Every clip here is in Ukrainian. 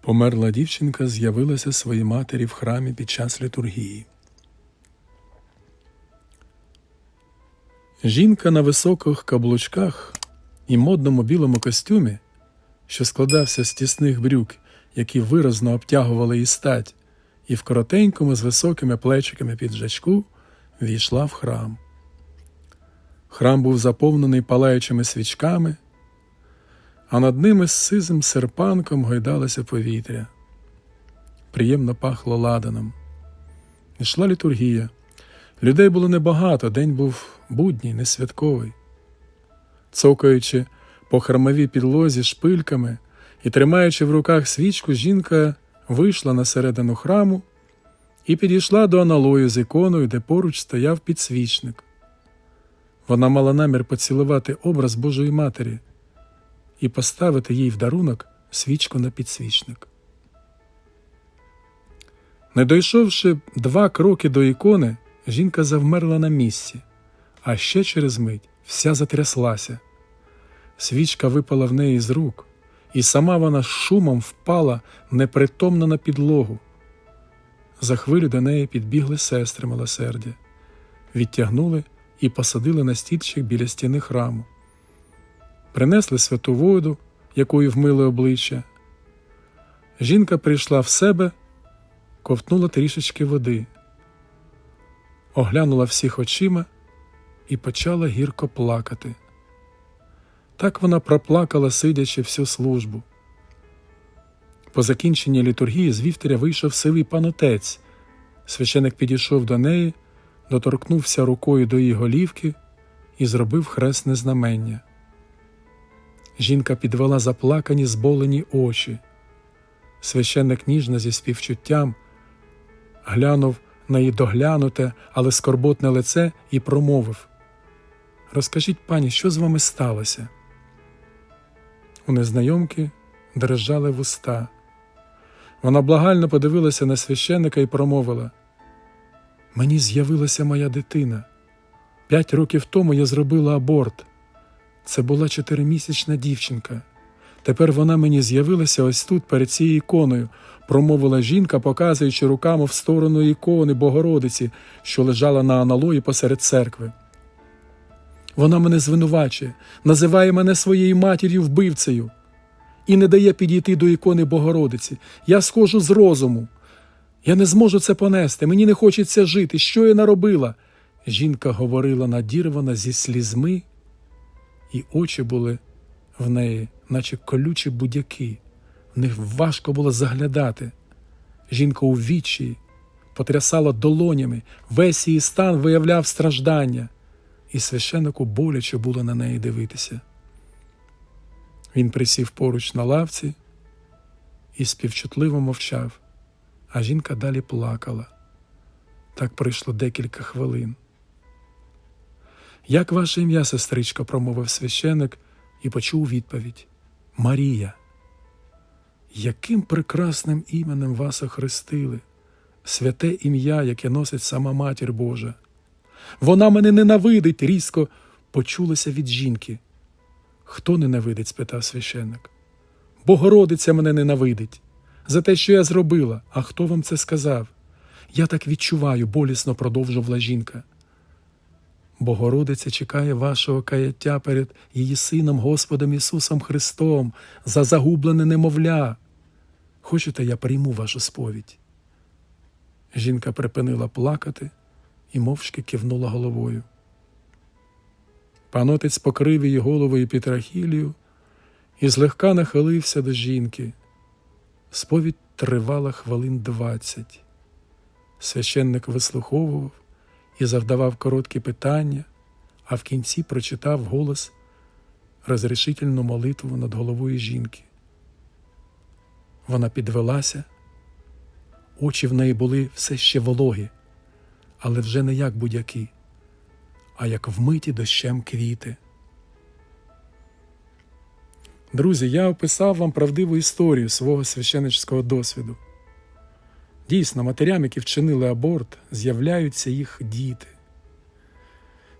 Померла дівчинка з'явилася своїй матері в храмі під час літургії. Жінка на високих каблучках і модному білому костюмі, що складався з тісних брюк, які виразно обтягували її стать, і в коротенькому з високими плечиками піджачку війшла в храм. Храм був заповнений палаючими свічками, а над ними з сизим серпанком гойдалося повітря. Приємно пахло ладаном. Ішла літургія. Людей було небагато, день був будній, не святковий. Цокаючи по храмовій підлозі шпильками і тримаючи в руках свічку, жінка вийшла на середину храму і підійшла до аналою з іконою, де поруч стояв підсвічник. Вона мала намір поцілувати образ Божої Матері і поставити їй в дарунок свічку на підсвічник. Не дійшовши два кроки до ікони, жінка завмерла на місці, а ще через мить вся затряслася. Свічка випала в неї з рук, і сама вона шумом впала непритомно на підлогу. За хвилю до неї підбігли сестри милосердя, відтягнули і посадили на стільчик біля стіни храму. Принесли святу воду, якою вмили обличчя. Жінка прийшла в себе, ковтнула трішечки води, оглянула всіх очима і почала гірко плакати. Так вона проплакала, сидячи всю службу. По закінченні літургії з вівтаря вийшов сивий панотець. Священик підійшов до неї, доторкнувся рукою до її голівки і зробив хресне знамення. Жінка підвела заплакані зболені очі. Священник ніжно зі співчуттям глянув на її доглянуте, але скорботне лице і промовив Розкажіть, пані, що з вами сталося? У незнайомки дрижали вуста. Вона благально подивилася на священника і промовила Мені з'явилася моя дитина. П'ять років тому я зробила аборт. Це була чотиримісячна дівчинка. Тепер вона мені з'явилася ось тут, перед цією іконою, промовила жінка, показуючи руками в сторону ікони Богородиці, що лежала на аналої посеред церкви. Вона мене звинувачує, називає мене своєю матір'ю вбивцею і не дає підійти до ікони Богородиці. Я схожу з розуму. Я не зможу це понести, мені не хочеться жити. Що я наробила? Жінка говорила надірвана зі слізьми, і очі були в неї, наче колючі будяки. В них важко було заглядати. Жінка у відчаї потрясала долонями, весь її стан виявляв страждання, і священику боляче було на неї дивитися. Він присів поруч на лавці і співчутливо мовчав, а жінка далі плакала. Так пройшло декілька хвилин. Як ваше ім'я, сестричко, промовив священик і почув відповідь Марія. Яким прекрасним іменем вас охрестили, святе ім'я, яке носить сама Матір Божа. Вона мене ненавидить, різко почулося від жінки. Хто ненавидить? спитав священник. Богородиця мене ненавидить за те, що я зробила. А хто вам це сказав? Я так відчуваю, болісно продовжувала жінка. Богородиця чекає вашого каяття перед її Сином Господом Ісусом Христом за загублене немовля. Хочете, я прийму вашу сповідь? Жінка припинила плакати і мовчки кивнула головою. Панотець покрив її головою Пітрахілію і злегка нахилився до жінки. Сповідь тривала хвилин двадцять. Священник вислуховував і завдавав короткі питання, а в кінці прочитав голос розрішительну молитву над головою жінки. Вона підвелася, очі в неї були все ще вологі, але вже не як будь-які, а як вмиті дощем квіти. Друзі, я описав вам правдиву історію свого священницького досвіду. Дійсно, матерям, які вчинили аборт, з'являються їх діти.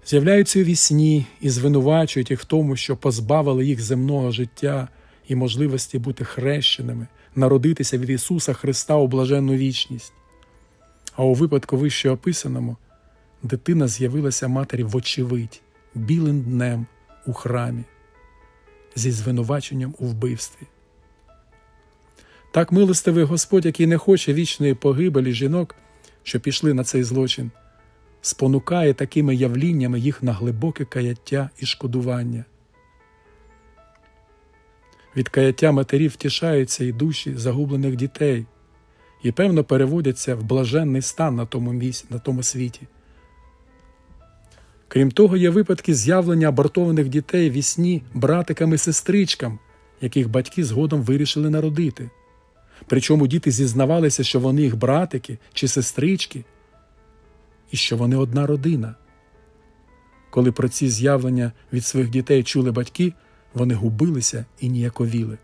З'являються у вісні і звинувачують їх в тому, що позбавили їх земного життя і можливості бути хрещеними, народитися від Ісуса Христа у блаженну вічність. А у випадку вище описаному дитина з'явилася матері вочевидь, білим днем у храмі, зі звинуваченням у вбивстві. Так милостивий Господь, який не хоче вічної погибелі жінок, що пішли на цей злочин, спонукає такими явліннями їх на глибоке каяття і шкодування. Від каяття матерів втішаються і душі загублених дітей, і, певно, переводяться в блаженний стан на тому місці, на тому світі. Крім того, є випадки з'явлення абортованих дітей ві сні братикам-сестричкам, яких батьки згодом вирішили народити. Причому діти зізнавалися, що вони їх братики чи сестрички, і що вони одна родина. Коли про ці з'явлення від своїх дітей чули батьки, вони губилися і ніяковіли.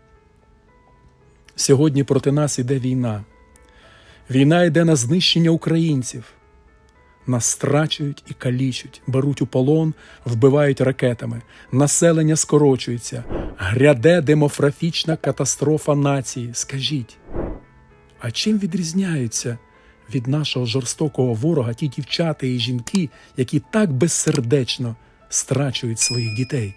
Сьогодні проти нас іде війна. Війна йде на знищення українців. Нас страчують і калічуть, беруть у полон, вбивають ракетами, населення скорочується, гряде демографічна катастрофа нації. Скажіть, а чим відрізняються від нашого жорстокого ворога ті дівчата і жінки, які так безсердечно страчують своїх дітей?